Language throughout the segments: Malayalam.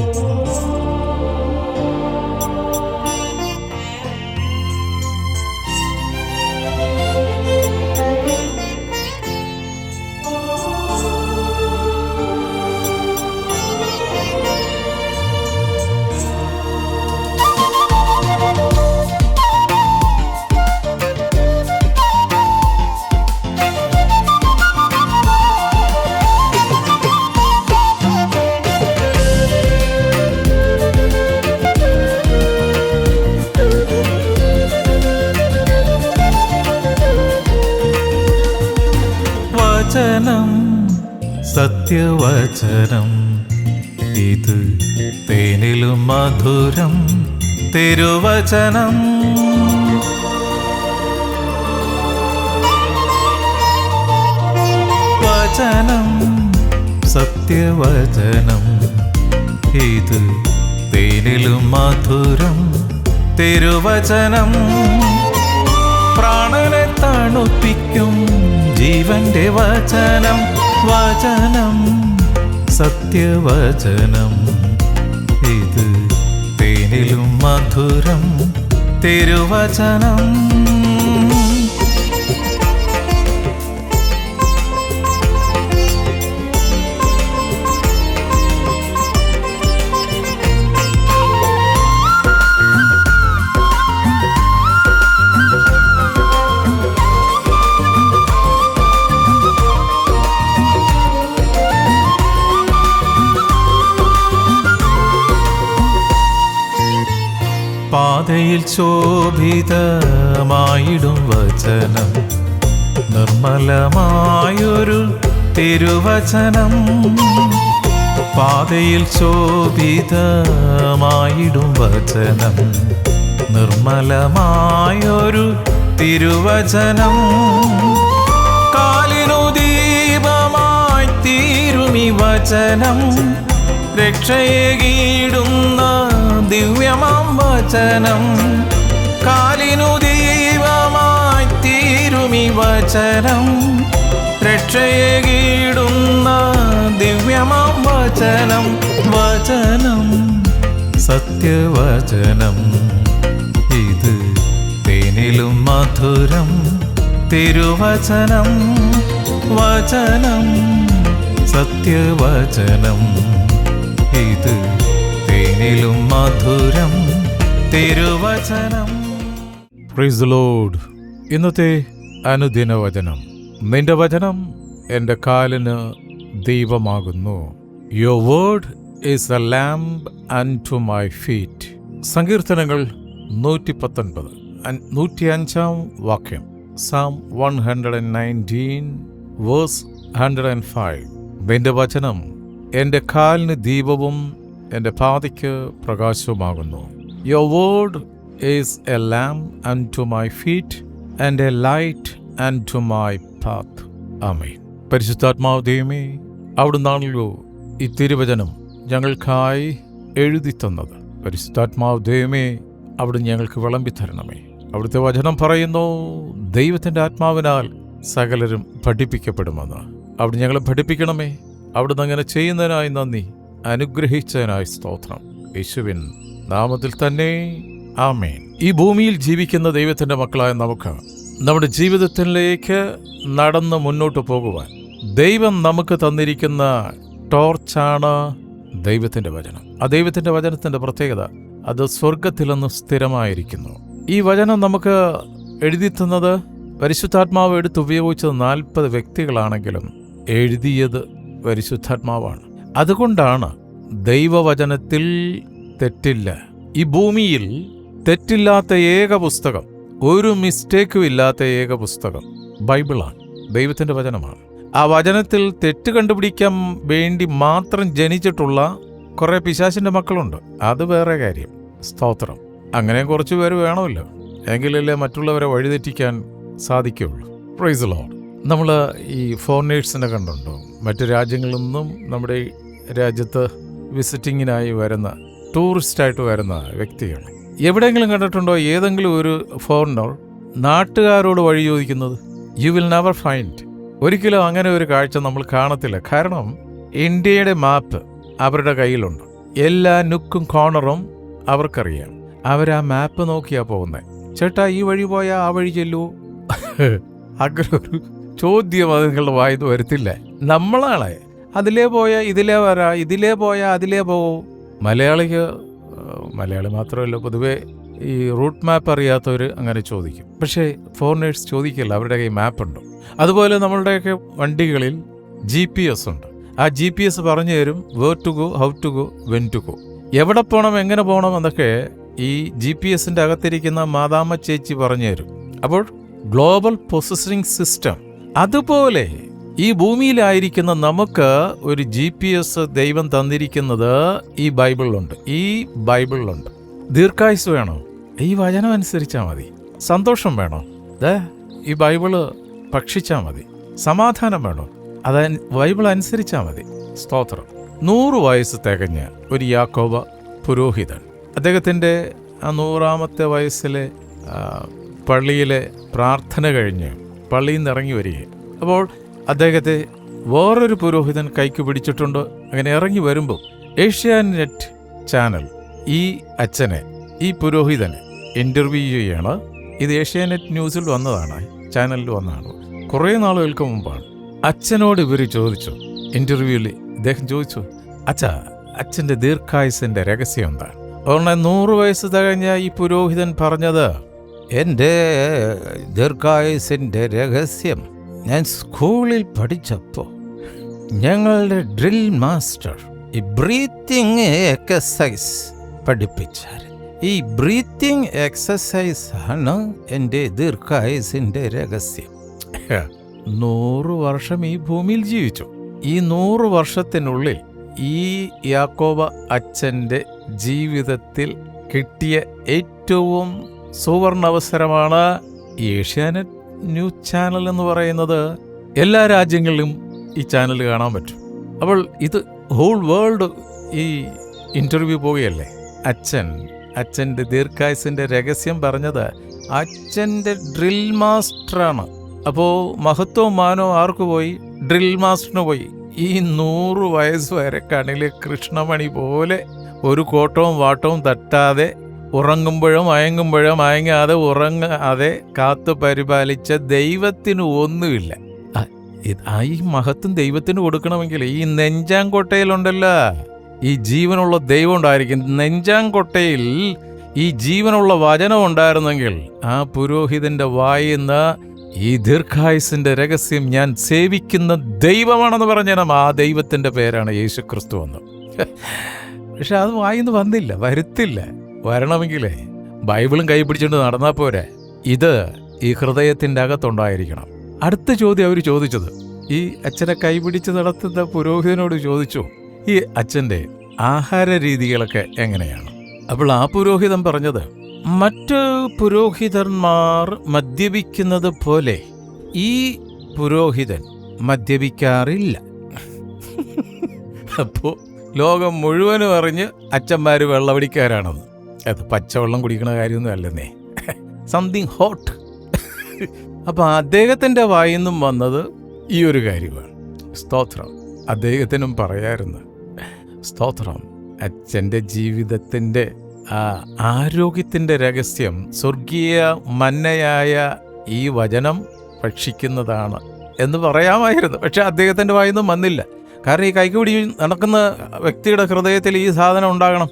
വചനം സത്യവചനം. ഇത് തേനിലും മധുരം തിരുവചനം. വചനം സത്യവചനം. ഇത് തേനിലും മധുരം തിരുവചനം. പ്രാണനെ തണുപ്പിക്കും ജീവന്റെ വചനം. വചനം സത്യവചനം. ഇത് തേനിലും മധുരം തിരുവചനം. ശോഭിതമായിടും വചനം. നിർമ്മലമായൊരു തിരുവചനം. പാതയിൽ ശോഭിതമായിടും വചനം. നിർമ്മലമായൊരു തിരുവചനം. കാലിനു ദീപമായി തീരുമി വചനം. രക്ഷയേകിടുന്ന ദിവ്യമാം വചനം കാലിനു ദൈവമായി തീരുമി വചനം രക്ഷയെ കീടുന്ന ദിവ്യമാം വചനം വചനം സത്യവചനം. ഇത് തേനിലും മധുരം. തിരുവചനം വചനം സത്യവചനം. ഇത് തേനിലും മധുരം തിരുവചനം. പ്രൈസ് ലോഡ് ഇന്നത്തെ അനുദിന വചനം. നിന്റെ വചനം എന്റെ കാലിന് ദീപമാകുന്നു. Your word is a lamp and to my feet സങ്കീർത്തനങ്ങൾ നൂറ്റി പത്തൊൻപത് നൂറ്റി അഞ്ചാം വാക്യം. Psalm one hundred and nineteen verse hundred and five നിന്റെ വചനം എന്റെ കാലിന് ദീപവും എന്റെ പാതയ്ക്ക് പ്രകാശവുമാകുന്നു. Your word is a lamp and to my feet and a light and to my path അമീൻ പരിശുദ്ധാത്മാവ് ദൈവമേ അവിടുന്നാണല്ലോ ഈ തിരുവചനം ഞങ്ങൾക്കായി എഴുതി തന്നത്. പരിശുദ്ധാത്മാവ് ദൈവമേ അവിടുന്ന് ഞങ്ങൾക്ക് വിളമ്പി തരണമേ. അവിടുത്തെ വചനം പറയുന്നു ദൈവത്തിന്റെ ആത്മാവിനാൽ സകലരും പഠിപ്പിക്കപ്പെടുമെന്ന്. അവിടെ ഞങ്ങളെ പഠിപ്പിക്കണമേ. അവിടുന്ന് അങ്ങനെ ചെയ്യുന്നതിനായി നന്ദി. അനുഗ്രഹിച്ചതിനായി സ്തോത്രം. യേശുവിൻ നാമത്തിൽ തന്നെ ആമേൻ. ഈ ഭൂമിയിൽ ജീവിക്കുന്ന ദൈവത്തിന്റെ മക്കളായ നമുക്ക് നമ്മുടെ ജീവിതത്തിലേക്ക് നടന്ന് മുന്നോട്ട് പോകുവാൻ ദൈവം നമുക്ക് തന്നിരിക്കുന്ന ടോർച്ചാണ് ദൈവത്തിന്റെ വചനം. ആ ദൈവത്തിന്റെ വചനത്തിന്റെ പ്രത്യേകത അത് സ്വർഗത്തിൽ നിന്ന് സ്ഥിരമായിരിക്കുന്നു. ഈ വചനം നമുക്ക് എഴുതി തന്നത് പരിശുദ്ധാത്മാവ് എടുത്തുപയോഗിച്ചത് നാൽപ്പത് വ്യക്തികളാണെങ്കിലും എഴുതിയത് പരിശുദ്ധാത്മാവാണ്. അതുകൊണ്ടാണ് ദൈവവചനത്തിൽ തെറ്റില്ല. ഈ ഭൂമിയിൽ തെറ്റില്ലാത്ത ഏക പുസ്തകം ഒരു മിസ്റ്റേക്കും ഇല്ലാത്ത ഏക പുസ്തകം ബൈബിളാണ്. ദൈവത്തിന്റെ വചനമാണ്. ആ വചനത്തിൽ തെറ്റ് കണ്ടുപിടിക്കാൻ വേണ്ടി മാത്രം ജനിച്ചിട്ടുള്ള കുറേ പിശാശിന്റെ മക്കളുണ്ട്. അത് വേറെ കാര്യം. സ്തോത്രം. അങ്ങനെ കുറച്ച് പേര് വേണമല്ലോ. എങ്കിലല്ലേ മറ്റുള്ളവരെ വഴിതെറ്റിക്കാൻ സാധിക്കുകയുള്ളൂ. പ്രൈസ് ലോഡ് നമ്മൾ ഈ ഫോറിനേഴ്സിനെ കണ്ടുണ്ടോ മറ്റു രാജ്യങ്ങളിൽ നിന്നും നമ്മുടെ രാജ്യത്ത് വിസിറ്റിങ്ങിനായി വരുന്ന ടൂറിസ്റ്റായിട്ട് വരുന്ന വ്യക്തികൾ എവിടെയെങ്കിലും കണ്ടിട്ടുണ്ടോ ഏതെങ്കിലും ഒരു ഫോറിനർ നാട്ടുകാരോട് വഴി ചോദിക്കുന്നത്? യു വിൽ നെവർ ഫൈൻഡ് ഒരിക്കലും അങ്ങനെ ഒരു കാഴ്ച നമ്മൾ കാണത്തില്ല. കാരണം ഇന്ത്യയുടെ മാപ്പ് അവരുടെ കയ്യിലുണ്ട്. എല്ലാ നുക്കും കോണറും അവർക്കറിയാം. അവർ ആ മാപ്പ് നോക്കിയാ പോകുന്നത് ചേട്ടാ ഈ വഴി പോയാൽ ആ വഴി ചെല്ലൂ? അങ്ങനെ ഒരു ചോദ്യം അത് നിങ്ങളുടെ വായന്ന് വരത്തില്ല. നമ്മളാണ് അതിലേ പോയ ഇതിലേ വരാ ഇതിലേ പോയ അതിലേ പോവും മലയാളിക്ക് മലയാളി മാത്രമല്ല പൊതുവേ ഈ റൂട്ട് മാപ്പ് അറിയാത്തവർ അങ്ങനെ ചോദിക്കും. പക്ഷേ ഫോറിനേഴ്സ് ചോദിക്കില്ല അവരുടെ കയ്യിൽ മാപ്പ് ഉണ്ട് അതുപോലെ നമ്മളുടെയൊക്കെ വണ്ടികളിൽ ജി പി എസ് ഉണ്ട്. ആ ജി പി എസ് പറഞ്ഞു തരും where to go how to go when to go എവിടെ പോകണം എങ്ങനെ പോകണം എന്നൊക്കെ ഈ ജി പി എസിന്റെ അകത്തിരിക്കുന്ന മാതാമ്മ ചേച്ചി പറഞ്ഞു തരും. അപ്പോൾ ഗ്ലോബൽ പൊസസിംഗ് സിസ്റ്റം അതുപോലെ ഈ ഭൂമിയിലായിരിക്കുന്ന നമുക്ക് ഒരു ജി പി എസ് ദൈവം തന്നിരിക്കുന്നത് ഈ ബൈബിളിലുണ്ട്. ഈ ബൈബിളിലുണ്ട്. ദീർഘായുസ് വേണോ? ഈ വചനം അനുസരിച്ചാൽ മതി. സന്തോഷം വേണോ? ദേ ഈ ബൈബിൾ ഭക്ഷിച്ചാൽ മതി. സമാധാനം വേണോ? അത് ബൈബിൾ അനുസരിച്ചാൽ മതി. സ്തോത്രം. നൂറ് വയസ്സ് തികഞ്ഞ ഒരു യാക്കോബ പുരോഹിതൻ. അദ്ദേഹത്തിന്റെ ആ നൂറാമത്തെ വയസ്സിലെ പള്ളിയിലെ പ്രാർത്ഥന കഴിഞ്ഞ് പള്ളിയിൽ നിന്ന് ഇറങ്ങി വരികയും അപ്പോൾ അദ്ദേഹത്തെ വേറൊരു പുരോഹിതൻ കൈക്ക് പിടിച്ചിട്ടുണ്ട്. അങ്ങനെ ഇറങ്ങി വരുമ്പോൾ ഏഷ്യാനെറ്റ് ചാനൽ ഈ അച്ഛനെ ഈ പുരോഹിതനെ ഇന്റർവ്യൂ ചെയ്യാണ് ഇത് ഏഷ്യാനെറ്റ് ന്യൂസിൽ വന്നതാണ് ചാനലിൽ വന്നതാണ്. കുറേ നാളുകൾക്ക് മുമ്പാണ് അച്ഛനോട് ഇവർ ചോദിച്ചു ഇന്റർവ്യൂവിൽ ഇദ്ദേഹം ചോദിച്ചു അച്ഛാ അച്ഛന്റെ ദീർഘായുസിന്റെ രഹസ്യം എന്താണ് അതുകൊണ്ട് നൂറ് വയസ്സ് തികഞ്ഞ ഈ പുരോഹിതൻ പറഞ്ഞത് എന്റെ ദീർഘായുസിന്റെ രഹസ്യം ഞാൻ സ്കൂളിൽ പഠിച്ചപ്പോൾ ഞങ്ങളുടെ ഡ്രിൽ മാസ്റ്റർ ഈ ബ്രീത്തിങ് എക്സസൈസ് പഠിപ്പിച്ചായിരുന്നു ഈ ബ്രീത്തിങ് എക്സസൈസ് ആണ് എന്റെ ദീർഘായുസിന്റെ രഹസ്യം. നൂറ് വർഷം ഈ ഭൂമിയിൽ ജീവിച്ചു. ഈ നൂറ് വർഷത്തിനുള്ളിൽ ഈ യാക്കോബ അച്ഛന്റെ ജീവിതത്തിൽ കിട്ടിയ ഏറ്റവും സുവർണ അവസരമാണ് ഏഷ്യാനെറ്റ്. ന്യൂസ് ചാനൽ എന്ന് പറയുന്നത് എല്ലാ രാജ്യങ്ങളിലും ഈ ചാനൽ കാണാൻ പറ്റും. അപ്പോൾ ഇത് ഹോൾ വേൾഡ് ഈ ഇന്റർവ്യൂ പോവുകയല്ലേ? അച്ഛൻ അച്ഛന്റെ ദീർഘായുസിന്റെ രഹസ്യം പറഞ്ഞത് അച്ഛന്റെ ഡ്രിൽ മാസ്റ്ററാണ് അപ്പോൾ മഹത്വവും മാനവും ആർക്ക് പോയി? ഡ്രിൽ മാസ്റ്ററിന് പോയി. ഈ നൂറ് വയസ്സ് വരെ കണിലെ കൃഷ്ണമണി പോലെ ഒരു കോട്ടവും വാട്ടവും തട്ടാതെ ഉറങ്ങുമ്പോഴും മയങ്ങുമ്പോഴോ മയങ്ങാതെ ഉറങ്ങാതെ കാത്തു പരിപാലിച്ച ദൈവത്തിന് ഒന്നുമില്ല. ഈ മഹത്വം ദൈവത്തിന് കൊടുക്കണമെങ്കിൽ ഈ നെഞ്ചാങ്കോട്ടയിലുണ്ടല്ലോ. ഈ ജീവനുള്ള ദൈവം ഉണ്ടായിരിക്കും. നെഞ്ചാങ്കോട്ടയിൽ ഈ ജീവനുള്ള വചനം ഉണ്ടായിരുന്നെങ്കിൽ ആ പുരോഹിതന്റെ വായിന്ന് ഈ ദീർഘായുസിന്റെ രഹസ്യം ഞാൻ സേവിക്കുന്ന ദൈവമാണെന്ന് പറഞ്ഞാൽ ആ ദൈവത്തിന്റെ പേരാണ് യേശു ക്രിസ്തു എന്ന് പക്ഷെ അത് വായിന്ന് വന്നില്ല വരുത്തില്ല. വരണമെങ്കിലേ ബൈബിളും കൈ പിടിച്ചുകൊണ്ട് നടന്നാൽ പോരെ. ഇത് ഈ ഹൃദയത്തിന്റെ അകത്തുണ്ടായിരിക്കണം. അടുത്ത ചോദ്യം അവർ ചോദിച്ചത് ഈ അച്ഛനെ കൈപിടിച്ച് നടത്തുന്ന പുരോഹിതനോട് ചോദിച്ചു ഈ അച്ഛന്റെ ആഹാര രീതികളൊക്കെ എങ്ങനെയാണ്? അപ്പോൾ ആ പുരോഹിതൻ പറഞ്ഞത് മറ്റ് പുരോഹിതന്മാർ മദ്യപിക്കുന്നത് പോലെ ഈ പുരോഹിതൻ മദ്യപിക്കാറില്ല. അപ്പോൾ ലോകം മുഴുവനും അറിഞ്ഞ് അച്ഛന്മാർ വെള്ളമടിക്കാരാണെന്ന്. അത് പച്ചവെള്ളം കുടിക്കുന്ന കാര്യമൊന്നും അല്ലെന്നേ. സംതിങ് ഹോട്ട് അപ്പോൾ അദ്ദേഹത്തിന്റെ വായിൽ നിന്നും വന്നത് ഈ ഒരു കാര്യമാണ്. സ്തോത്രം. അദ്ദേഹത്തിനും പറയായിരുന്നു സ്തോത്രം. അച്ഛന്റെ ജീവിതത്തിന്റെ ആരോഗ്യത്തിന്റെ രഹസ്യം സ്വർഗീയ മന്നയായ ഈ വചനം ഭക്ഷിക്കുന്നതാണ് എന്ന് പറയാമായിരുന്നു. പക്ഷെ അദ്ദേഹത്തിന്റെ വായിന്നും വന്നില്ല. കാരണം ഈ കൈക്കുപിടി നടക്കുന്ന വ്യക്തിയുടെ ഹൃദയത്തിൽ ഈ സാധനം ഉണ്ടാകണം.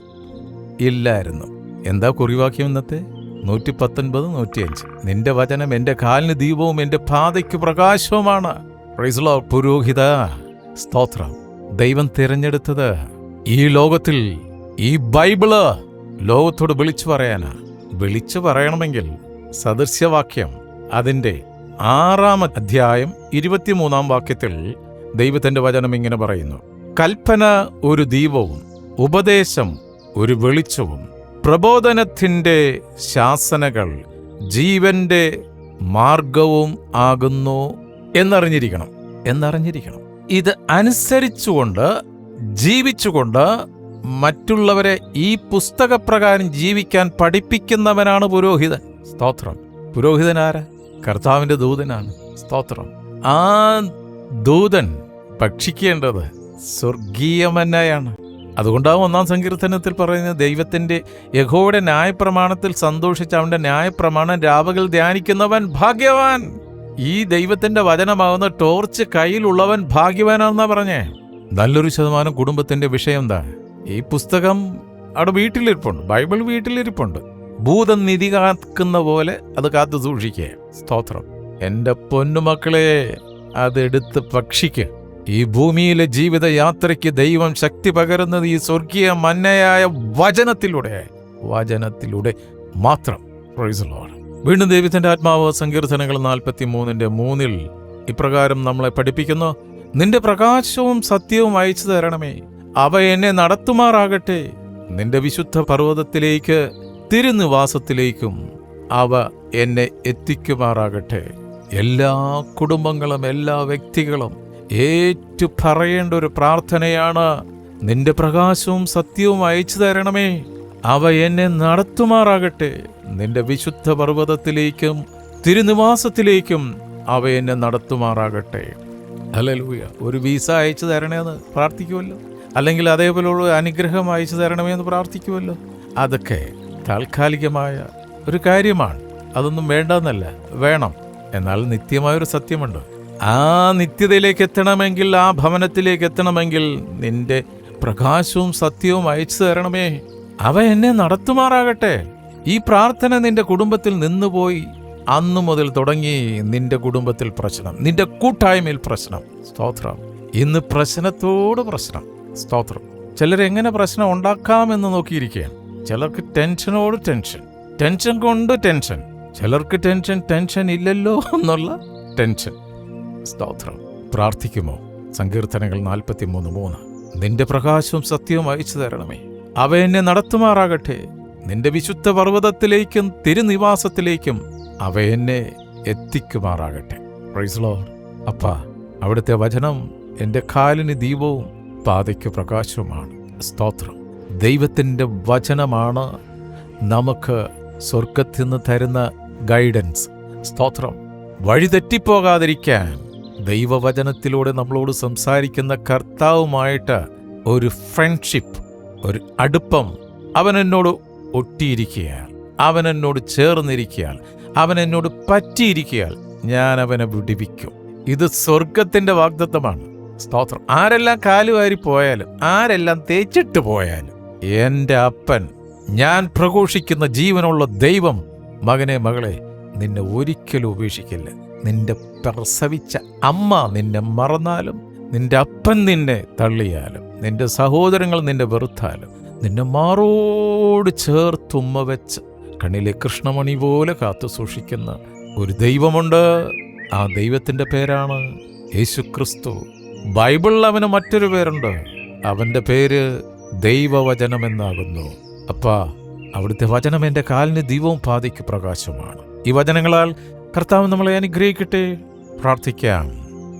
ഇല്ലായിരുന്നു. എന്താ കുറിവാക്യം ഇന്നത്തെ? നൂറ്റി പത്തൊൻപത് നൂറ്റിയഞ്ച്. നിന്റെ വചനം എന്റെ കാലിന് ദീപവും എന്റെ പാതയ്ക്ക് പ്രകാശവുമാണ്. പുരോഹിത. സ്തോത്രം. ദൈവം തിരഞ്ഞെടുത്തത് ഈ ലോകത്തിൽ ഈ ബൈബിൾ ലോകത്തോട് വിളിച്ചു പറയാനാ. വിളിച്ചു പറയണമെങ്കിൽ സദൃശ്യവാക്യം അതിന്റെ ആറാം അധ്യായം ഇരുപത്തിമൂന്നാം വാക്യത്തിൽ ദൈവത്തിന്റെ വചനം ഇങ്ങനെ പറയുന്നു. കൽപ്പന ഒരു ദീപവും ഉപദേശം ഒരു വെളിച്ചവും പ്രബോധനത്തിന്റെ ശാസനകൾ ജീവന്റെ മാർഗവും ആകുന്നു എന്നറിഞ്ഞിരിക്കണം എന്നറിഞ്ഞിരിക്കണം. ഇത് അനുസരിച്ചുകൊണ്ട് ജീവിച്ചുകൊണ്ട് മറ്റുള്ളവരെ ഈ പുസ്തകപ്രകാരം ജീവിക്കാൻ പഠിപ്പിക്കുന്നവനാണ് പുരോഹിതൻ. സ്തോത്രം. പുരോഹിതൻ ആരാ? കർത്താവിന്റെ ദൂതനാണ്. സ്തോത്രം. ആ ദൂതൻ ഭക്ഷിക്കേണ്ടത് സ്വർഗീയമന്നയാണ് അതുകൊണ്ടാണ് ഒന്നാം സങ്കീർത്തനത്തിൽ പറയുന്നത് ദൈവത്തിന്റെ യഹോയുടെ ന്യായപ്രമാണത്തിൽ സന്തോഷിച്ച് അവന്റെ ന്യായപ്രമാണം രാവകൾ ധ്യാനിക്കുന്നവൻ ഭാഗ്യവാൻ. ഈ ദൈവത്തിന്റെ വചനമാകുന്ന ടോർച്ച് കയ്യിലുള്ളവൻ ഭാഗ്യവാനാണെന്നാ പറഞ്ഞേ. നല്ലൊരു ശതമാനം കുടുംബത്തിന്റെ വിഷയം എന്താ? ഈ പുസ്തകം അവിടെ വീട്ടിലിരിപ്പുണ്ട് ബൈബിൾ വീട്ടിലിരിപ്പുണ്ട്. ഭൂതം നിധി കാക്കുന്ന പോലെ അത് കാത്തു സൂക്ഷിക്കുക സ്തോത്രം. എന്റെ പൊന്നുമക്കളെ അതെടുത്ത് ഭക്ഷിക്ക്. ഈ ഭൂമിയിലെ ജീവിത യാത്രയ്ക്ക് ദൈവം ശക്തി പകരുന്നത് ഈ സ്വർഗീയ മന്നയായ വചനത്തിലൂടെ വചനത്തിലൂടെ മാത്രം. വീണ്ടും ദൈവത്തിന്റെ ആത്മാവ് സങ്കീർത്തനങ്ങൾ നാൽപ്പത്തി മൂന്നിന്റെ മൂന്നിൽ ഇപ്രകാരം നമ്മളെ പഠിപ്പിക്കുന്നു. നിന്റെ പ്രകാശവും സത്യവും അയച്ചു തരണമേ. അവ എന്നെ നടത്തുമാറാകട്ടെ. നിന്റെ വിശുദ്ധ പർവതത്തിലേക്ക് തിരുനിവാസത്തിലേക്കും അവ എന്നെ എത്തിക്കുമാറാകട്ടെ. എല്ലാ കുടുംബങ്ങളും എല്ലാ വ്യക്തികളും ഏറ്റു പറയേണ്ട ഒരു പ്രാർത്ഥനയാണ്. നിന്റെ പ്രകാശവും സത്യവും അയച്ചു തരണമേ. അവ എന്നെ നടത്തുമാറാകട്ടെ. നിന്റെ വിശുദ്ധ പർവതത്തിലേക്കും തിരുനിവാസത്തിലേക്കും അവ എന്നെ നടത്തുമാറാകട്ടെ. അല്ലൂയ ഒരു വിസ അയച്ചു തരണേന്ന് പ്രാർത്ഥിക്കുമല്ലോ അല്ലെങ്കിൽ അതേപോലുള്ള അനുഗ്രഹം അയച്ചു തരണമേ എന്ന് പ്രാർത്ഥിക്കുമല്ലോ അതൊക്കെ താൽക്കാലികമായ ഒരു കാര്യമാണ്. അതൊന്നും വേണ്ടെന്നല്ല. വേണം. എന്നാൽ നിത്യമായൊരു സത്യമുണ്ട്. ആ നിത്യതയിലേക്ക് എത്തണമെങ്കിൽ ആ ഭവനത്തിലേക്ക് എത്തണമെങ്കിൽ നിന്റെ പ്രകാശവും സത്യവും അയച്ചു തരണമേ. അവ എന്നെ നടത്തുമാറാകട്ടെ. ഈ പ്രാർത്ഥന നിന്റെ കുടുംബത്തിൽ നിന്നുപോയി. അന്നു മുതൽ തുടങ്ങി നിന്റെ കുടുംബത്തിൽ പ്രശ്നം നിന്റെ കൂട്ടായ്മയിൽ പ്രശ്നം. സ്തോത്രം. ഇന്ന് പ്രശ്നത്തോട് പ്രശ്നം. സ്തോത്രം. ചിലരെങ്ങനെ പ്രശ്നം ഉണ്ടാക്കാമെന്ന് നോക്കിയിരിക്കുകയാണ്. ചിലർക്ക് ടെൻഷനോട് ടെൻഷൻ ടെൻഷൻ കൊണ്ട് ടെൻഷൻ. ചിലർക്ക് ടെൻഷൻ ടെൻഷൻ ഇല്ലല്ലോ എന്നുള്ള ടെൻഷൻ. സ്തോത്രം. പ്രാർത്ഥിക്കുമോ? സങ്കീർത്തനങ്ങൾ നാൽപ്പത്തി മൂന്ന്. നിന്റെ പ്രകാശവും സത്യവും അയച്ചു തരണമേ. അവ എന്നെ നടത്തുമാറാകട്ടെ. നിന്റെ വിശുദ്ധ പർവതത്തിലേക്കും തിരുനിവാസത്തിലേക്കും അവ എന്നെ എത്തിക്കുമാറാകട്ടെ. പ്രൈസ് അപ്പ അപ്പാ അവിടുത്തെ വചനം എന്റെ കാലിന് ദീപവും പാതയ്ക്ക് പ്രകാശവുമാണ്. സ്തോത്രം. ദൈവത്തിന്റെ വചനമാണ് നമുക്ക് സ്വർഗത്തിൽ നിന്ന് തരുന്ന ഗൈഡൻസ് സ്തോത്രം. വഴിതെറ്റിപ്പോകാതിരിക്കാൻ ദൈവവചനത്തിലൂടെ നമ്മളോട് സംസാരിക്കുന്ന കർത്താവുമായിട്ട് ഒരു ഫ്രണ്ട്ഷിപ്പ് ഒരു അടുപ്പം അവൻ എന്നോട് ഒട്ടിയിരിക്കുകയാൽ അവൻ എന്നോട് ചേർന്നിരിക്കുകയാൽ അവൻ എന്നോട് പറ്റിയിരിക്കുകയാൽ ഞാൻ അവനെ വിടിവിക്കും. ഇത് സ്വർഗത്തിന്റെ വാഗ്ദത്തമാണ്. സ്തോത്രം. ആരെല്ലാം കാലുവാരി പോയാലും ആരെല്ലാം തേച്ചിട്ട് പോയാലും എന്റെ അപ്പൻ ഞാൻ പ്രഘോഷിക്കുന്ന ജീവനുള്ള ദൈവം മകനെ മകളെ നിന്നെ ഒരിക്കലും ഉപേക്ഷിക്കില്ല. നിന്റെ പ്രസവിച്ച അമ്മ നിന്നെ മറന്നാലും നിന്റെ അപ്പൻ നിന്നെ തള്ളിയാലും നിന്റെ സഹോദരങ്ങൾ നിന്നെ വെറുത്താലും നിന്നെ മാറോട് ചേർത്തുമ്മ വെച്ച് കണ്ണിലെ കൃഷ്ണമണി പോലെ കാത്തു സൂക്ഷിക്കുന്ന ഒരു ദൈവമുണ്ട്. ആ ദൈവത്തിന്റെ പേരാണ് യേശു ക്രിസ്തു ബൈബിളിൽ അവന് മറ്റൊരു പേരുണ്ട്. അവന്റെ പേര് ദൈവവചനം എന്നാകുന്നു അപ്പാ അവിടുത്തെ വചനം എന്റെ കാലിന് ദീപവും പാതിക്ക് പ്രകാശമാണ് ഈ വചനങ്ങളാൽ കർത്താവ് നമ്മളെ അനുഗ്രഹിക്കട്ടെ. പ്രാർത്ഥിക്കാം.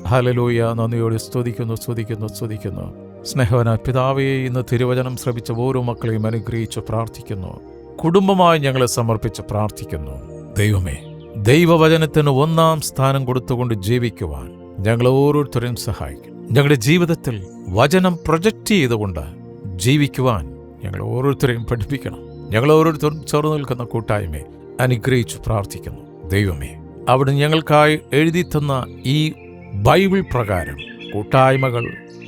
ഹലലൂയ നന്ദിയോട് സ്തുതിക്കുന്നു സ്തുതിക്കുന്നു സ്തുതിക്കുന്നു. സ്നേഹവന പിതാവേ ഇന്ന് തിരുവചനം ശ്രമിച്ച ഓരോ മക്കളെയും അനുഗ്രഹിച്ച് പ്രാർത്ഥിക്കുന്നു. കുടുംബമായി ഞങ്ങളെ സമർപ്പിച്ച് പ്രാർത്ഥിക്കുന്നു. ദൈവമേ ദൈവവചനത്തിന് ഒന്നാം സ്ഥാനം കൊടുത്തുകൊണ്ട് ജീവിക്കുവാൻ ഞങ്ങൾ ഓരോരുത്തരെയും സഹായിക്കും. ഞങ്ങളുടെ ജീവിതത്തിൽ വചനം പ്രൊജക്റ്റ് ചെയ്തുകൊണ്ട് ജീവിക്കുവാൻ ഞങ്ങൾ ഓരോരുത്തരെയും പഠിപ്പിക്കണം. ഞങ്ങൾ ഓരോരുത്തരും ചേർന്ന് നിൽക്കുന്ന കൂട്ടായ്മയെ അനുഗ്രഹിച്ചു പ്രാർത്ഥിക്കുന്നു. ദൈവമേ അവിടെ ഞങ്ങൾക്കായി എഴുതി തന്ന ഈ ബൈബിൾ പ്രകാരം കൂട്ടായ്മകൾ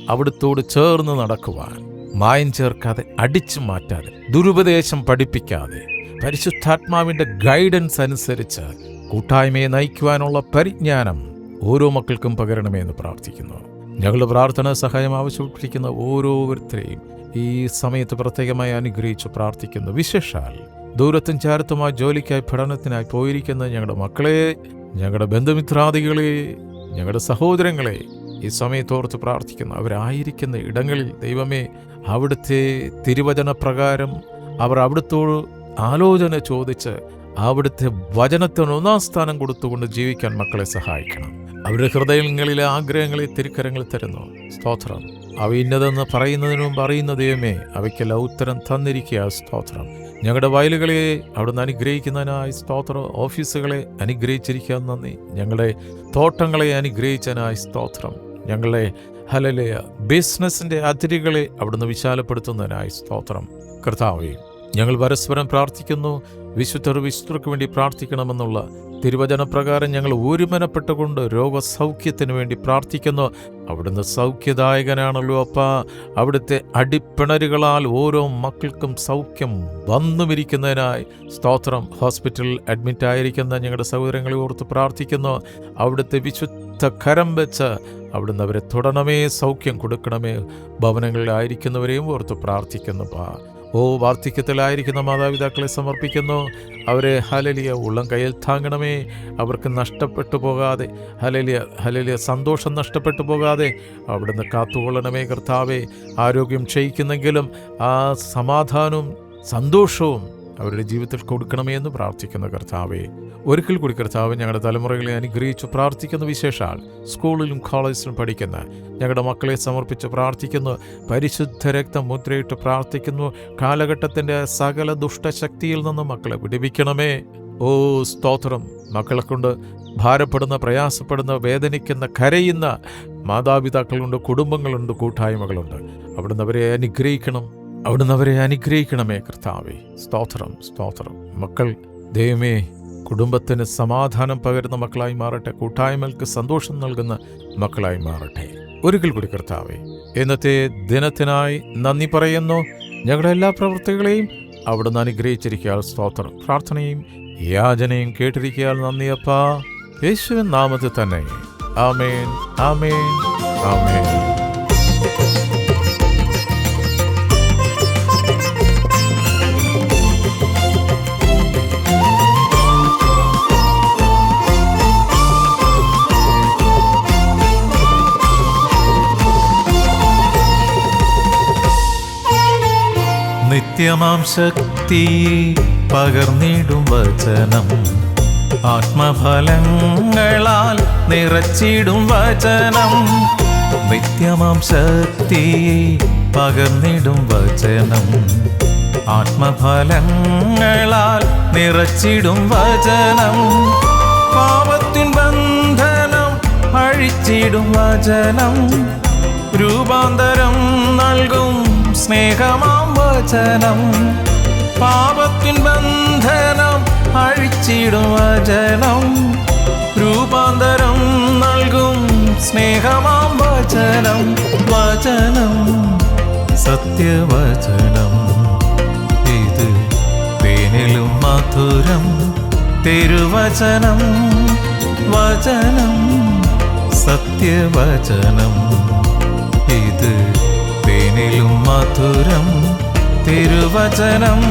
അവിടുത്തോട് ചേർന്ന് നടക്കുവാൻ മായം ചേർക്കാതെ അടിച്ചു മാറ്റാതെ ദുരുപദേശം പഠിപ്പിക്കാതെ പരിശുദ്ധാത്മാവിന്റെ ഗൈഡൻസ് അനുസരിച്ച് കൂട്ടായ്മയെ നയിക്കുവാനുള്ള പരിജ്ഞാനം ഓരോ മക്കൾക്കും പകരണമേ എന്ന് പ്രാർത്ഥിക്കുന്നു. ഞങ്ങളുടെ പ്രാർത്ഥന സഹായം ആവശ്യപ്പെട്ടിരിക്കുന്ന ഓരോരുത്തരെയും ഈ സമയത്ത് പ്രത്യേകമായി അനുഗ്രഹിച്ച് പ്രാർത്ഥിക്കുന്നു. വിശേഷാൽ ദൂരത്തും ചാരത്തുമായി ജോലിക്കായി പഠനത്തിനായി പോയിരിക്കുന്ന ഞങ്ങളുടെ മക്കളെ ഞങ്ങളുടെ ബന്ധുമിത്രാദികളെ ഞങ്ങളുടെ സഹോദരങ്ങളെ ഈ സമയത്തോർത്ത് പ്രാർത്ഥിക്കുന്നു അവരായിരിക്കുന്ന ഇടങ്ങളിൽ ദൈവമേ അവിടുത്തെ തിരുവചന പ്രകാരം അവർ അവിടുത്തോട് ആലോചന ചോദിച്ച് അവിടുത്തെ വചനത്തിന് ഒന്നാം സ്ഥാനം കൊടുത്തുകൊണ്ട് ജീവിക്കാൻ മക്കളെ സഹായിക്കണം. അവരുടെ ഹൃദയങ്ങളിലെ ആഗ്രഹങ്ങളെ തിരുക്കരങ്ങളിൽ തരുന്നു. സ്തോത്രം. അവ ഇന്നതെന്ന് പറയുന്നതിന് മുമ്പ് അറിയുന്ന ദൈവമേ അവയ്ക്കെല്ലാം ഉത്തരം തന്നിരിക്കുക സ്തോത്രം. ഞങ്ങളുടെ വയലുകളെ അവിടുന്ന് അനുഗ്രഹിക്കുന്നതിനായി സ്തോത്രം ഓഫീസുകളെ അനുഗ്രഹിച്ചിരിക്കാൻ നന്ദി. ഞങ്ങളുടെ തോട്ടങ്ങളെ അനുഗ്രഹിച്ചതിനായി സ്തോത്രം. ഞങ്ങളെ ഹലലയ ബിസിനസിന്റെ അതിരുകളെ അവിടുന്ന് വിശാലപ്പെടുത്തുന്നതിനായി സ്തോത്രം. കർത്താവേ ഞങ്ങൾ പരസ്പരം പ്രാർത്ഥിക്കുന്നു. വിശുദ്ധർ വിശുദ്ധർക്ക് വേണ്ടി പ്രാർത്ഥിക്കണമെന്നുള്ള തിരുവചനപ്രകാരം ഞങ്ങൾ ഒരുമനപ്പെട്ടുകൊണ്ട് രോഗസൗഖ്യത്തിന് വേണ്ടി പ്രാർത്ഥിക്കുന്നു. അവിടുന്ന് സൗഖ്യദായകനാണല്ലോ അപ്പ. അവിടുത്തെ അടിപ്പിണരുകളാൽ ഓരോ മക്കൾക്കും സൗഖ്യം വന്നുമിരിക്കുന്നതിനായി സ്തോത്രം. ഹോസ്പിറ്റലിൽ അഡ്മിറ്റ് ആയിരിക്കുന്ന ഞങ്ങളുടെ സഹോദരങ്ങളെ ഓർത്ത് പ്രാർത്ഥിക്കുന്നു. അവിടുത്തെ വിശുദ്ധ കരം വെച്ച് അവിടുന്ന് അവരെ തുടരണമേ സൗഖ്യം കൊടുക്കണമേ. ഭവനങ്ങളിലായിരിക്കുന്നവരെയും ഓർത്ത് പ്രാർത്ഥിക്കുന്നു പാ ഓ വാർദ്ധക്യത്തിലായിരിക്കുന്ന മാതാപിതാക്കളെ സമർപ്പിക്കുന്നു. അവരെ ഹലലിയ ഉള്ളം കയ്യിൽ താങ്ങണമേ. അവർക്ക് നഷ്ടപ്പെട്ടു പോകാതെ ഹലലിയ ഹലലിയ സന്തോഷം നഷ്ടപ്പെട്ടു പോകാതെ അവിടുന്ന് കാത്തുകൊള്ളണമേ കർത്താവേ. ആരോഗ്യം ക്ഷയിക്കുന്നെങ്കിലും ആ സമാധാനവും സന്തോഷവും അവരുടെ ജീവിതത്തിൽ കൊടുക്കണമേ എന്ന് പ്രാർത്ഥിക്കുന്ന കർത്താവേ ഒരിക്കൽ കൂടി കർത്താവ് ഞങ്ങളുടെ തലമുറകളെ അനുഗ്രഹിച്ചു പ്രാർത്ഥിക്കുന്ന വിശേഷാൽ സ്കൂളിലും കോളേജിലും പഠിക്കുന്ന ഞങ്ങളുടെ മക്കളെ സമർപ്പിച്ച് പ്രാർത്ഥിക്കുന്നു പരിശുദ്ധ രക്തം മുദ്രയിട്ട് പ്രാർത്ഥിക്കുന്നു കാലഘട്ടത്തിന്റെ സകല ദുഷ്ടശക്തിയിൽ നിന്ന് മക്കളെ വിടിവിക്കണമേ. ഓ സ്തോത്രം. മക്കളെ കൊണ്ട് ഭാരപ്പെടുന്ന പ്രയാസപ്പെടുന്ന വേദനിക്കുന്ന കരയുന്ന മാതാപിതാക്കളുണ്ട് കുടുംബങ്ങളുണ്ട് കൂട്ടായ്മകളുണ്ട്. അവിടുന്ന് അവരെ അനുഗ്രഹിക്കണം. അവിടുന്ന് അവരെ അനുഗ്രഹിക്കണമേ കർത്താവേ. സ്തോത്രം സ്തോത്രം. മക്കൾ ദൈവമേ കുടുംബത്തിന് സമാധാനം പകരുന്ന മക്കളായി മാറട്ടെ. കൂട്ടായ്മകൾക്ക് സന്തോഷം നൽകുന്ന മക്കളായി മാറട്ടെ. ഒരിക്കൽ കൂടി കർത്താവേ ഇന്നത്തെ ദിനത്തിനായി നന്ദി പറയുന്നു. ഞങ്ങളുടെ എല്ലാ പ്രവൃത്തികളെയും അവിടുന്ന് അനുഗ്രഹിച്ചിരിക്കാൻ സ്തോത്രം. പ്രാർത്ഥനയും യാചനയും കേട്ടിരിക്കാൻ നന്ദിയപ്പാ യേശുവിൻ നാമത്തിൽ തന്നെ. ആമേൻ ആമേൻ ആമേൻ. നിത്യമാം ശക്തി പകർന്നിടും വചനം. ആത്മഫലങ്ങളാൽ നിറച്ചിടും വചനം. നിത്യമാം ശക്തി പകർന്നിടും വചനം. ആത്മഫലങ്ങളാൽ നിറച്ചിടും വചനം. പാപത്തിൻ ബന്ധനം അഴിച്ചിടും വചനം. രൂപാന്തരം നൽകും സ്നേഹമാം വചനം പാപത്തിൻ ബന്ധനം അഴിച്ചിടും വചനം. രൂപാന്തരം നൽകും സ്നേഹമാം വചനം വചനം സത്യവചനം. ഇത് തേനിലും മധുരം തിരുവചനം വചനം സത്യവചനം. മധുരം തിരുവചനം